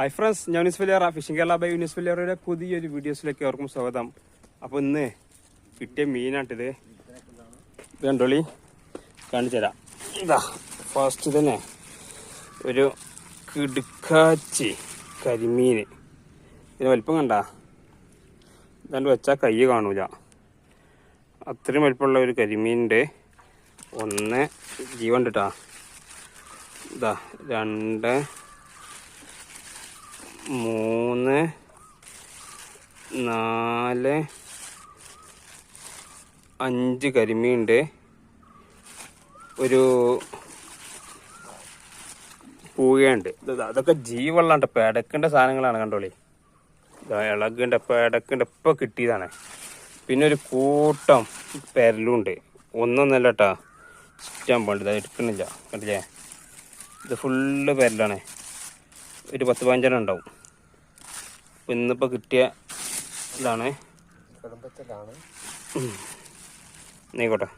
Hi friends ഞാൻ Younis Valiyara fishing Kerala by Younis വലിയറയുടെ പുതിയൊരു വീഡിയോസിലേക്ക് അവർക്കും സ്വാഗതം. അപ്പോൾ ഇന്ന് കിട്ടിയ മീനാട്ടിത് കണ്ടോളി? കാണിച്ചു തരാം. ഇതാ ഫസ്റ്റ് തന്നെ ഒരു കിടുക്കാച്ചി കരിമീൻ ഇതിന് വലിപ്പം കണ്ട? ഇതാണ്ട് വെച്ചാൽ കൈ കാണൂല. അത്രയും വലിപ്പമുള്ള ഒരു കരിമീനുണ്ട് ഒന്ന് ജീവൻ കേട്ടാ ഇതാ രണ്ട് മൂന്ന് നാല് അഞ്ച് കരിമീനുണ്ട് ഒരു പൂയയുണ്ട് ഇത് അതൊക്കെ ജീവള്ളാണ്ട് പേടക്കിന്റെ സാധനങ്ങളാണ് കണ്ടോളി. ഇളകിന്റെ പേടക്കിന്റെ ഇപ്പം കിട്ടിയതാണ്. പിന്നെ ഒരു കൂട്ടം പെരലുണ്ട്. ഒന്നൊന്നല്ല കേട്ടാ ഇഷ്ടം പോണ്ട് ഇത് എടുക്കണില്ല കണ്ടില്ലേ? ഇത് ഫുള്ള് പെരലാണ്. ഒരു പത്ത് പതിനഞ്ചെണ്ണം ഉണ്ടാവും. അപ്പം ഇന്നിപ്പോൾ കിട്ടിയ ഇതാണ്. ആയിക്കോട്ടെ